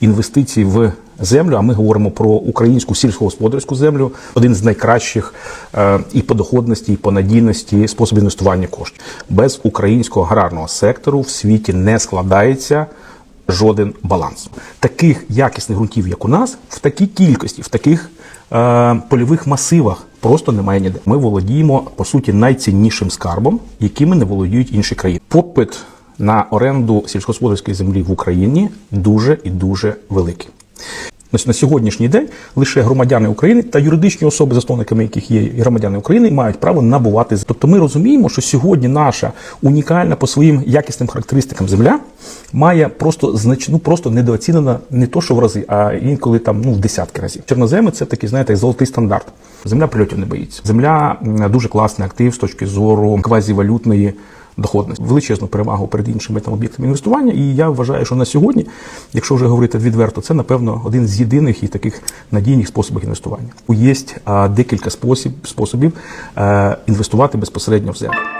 інвестицій в землю. А ми говоримо про українську сільськогосподарську землю, один з найкращих е, і по доходності, і по надійності способів інвестування коштів. Без українського аграрного сектору в світі не складається жоден баланс. Таких якісних ґрунтів, як у нас, в такій кількості, в таких е, польових масивах просто немає ніде. Ми володіємо по суті найціннішим скарбом, якими не володіють інші країни. Попит на оренду сільськогосподарської землі в Україні дуже і дуже великий. На сьогоднішній день лише громадяни України та юридичні особи, засновниками яких є громадяни України, мають право набувати. Тобто ми розуміємо, що сьогодні наша унікальна по своїм якісним характеристикам земля має просто значну, просто недооцінена не то, що в рази, а інколи там ну в десятки разів. Чорноземи це такий, знаєте, золотий стандарт. Земля прильотів не боїться. Земля дуже класний актив з точки зору квазівалютної доходності, величезну перевагу перед іншими там об'єктами інвестування. І я вважаю, що на сьогодні, якщо вже говорити відверто, це напевно один з єдиних і таких надійних способів інвестування. Є а, декілька спосіб, способів е, інвестувати безпосередньо в землю.